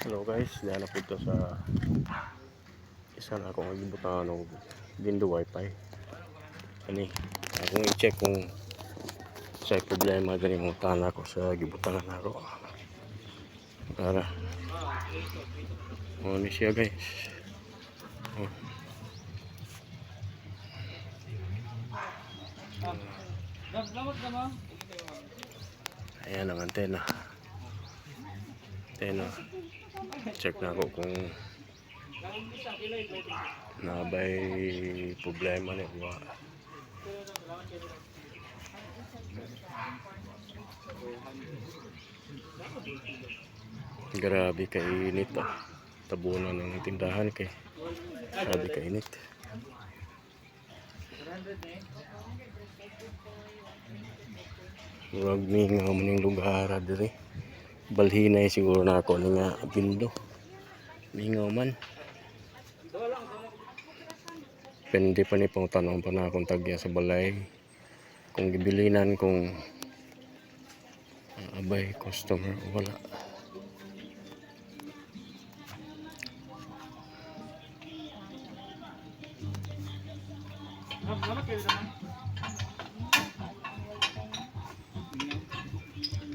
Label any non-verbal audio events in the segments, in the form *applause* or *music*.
Hello guys, na po ito sa isa na akong magibutan ng Vindo Wi-Fi. Ani, akong i-check kung sa problema gani mo tana ko sa gibutangan nako. Para Oh, ni siya guys. Oh. Ayan ang antena. Antena. Check na ako kung nabay problema ni wa. Grabe ka init ah. Tabunan ng tindahan kay. Grabe ka init. Huwag mingaw mo ng lugar diri. Balhinay siguro na ako nga bindo. Mingaw man. Pwede pa ni pang tanong pa na akong tagya sa balay. Kung gibilinan kung ah, abay customer wala.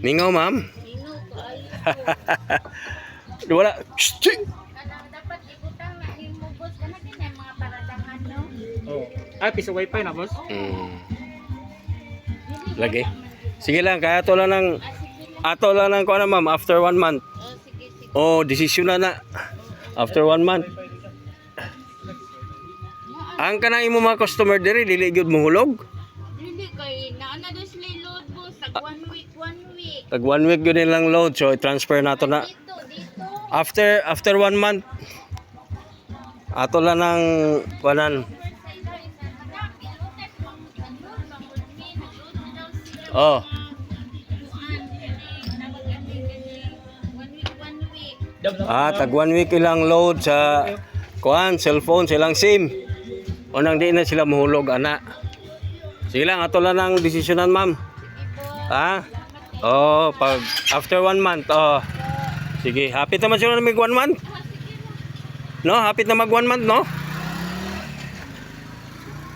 Mingaw ma'am. Ay *laughs* Wala. Dapat ibutang na himo boss kana din ay mga paradangan no. Oh. Ah, piso wifi na, boss? Mm. Lagi. Sige lang, kaya to lang ng Ah, ato lang ng kuha na ma'am after one month. Oh. Oh, desisyon na na. After one month. Ang kanang imo mga customer diri dili gyud mohulog. Dili kay dos lay load tag one week one week. Tag one week gyud nilang load so i-transfer na. Dito dito. After after one month ato lang ng na sila. Oh. Ah, tag one week ilang load sa kuan, cellphone, silang SIM. Unang di na sila mahulog, ana. Sige lang, ato lang ang desisyonan, ma'am. Ha? Oh, pag after one month, oh. Sige, happy naman sila na mag one month. No, happy na mag one month, no?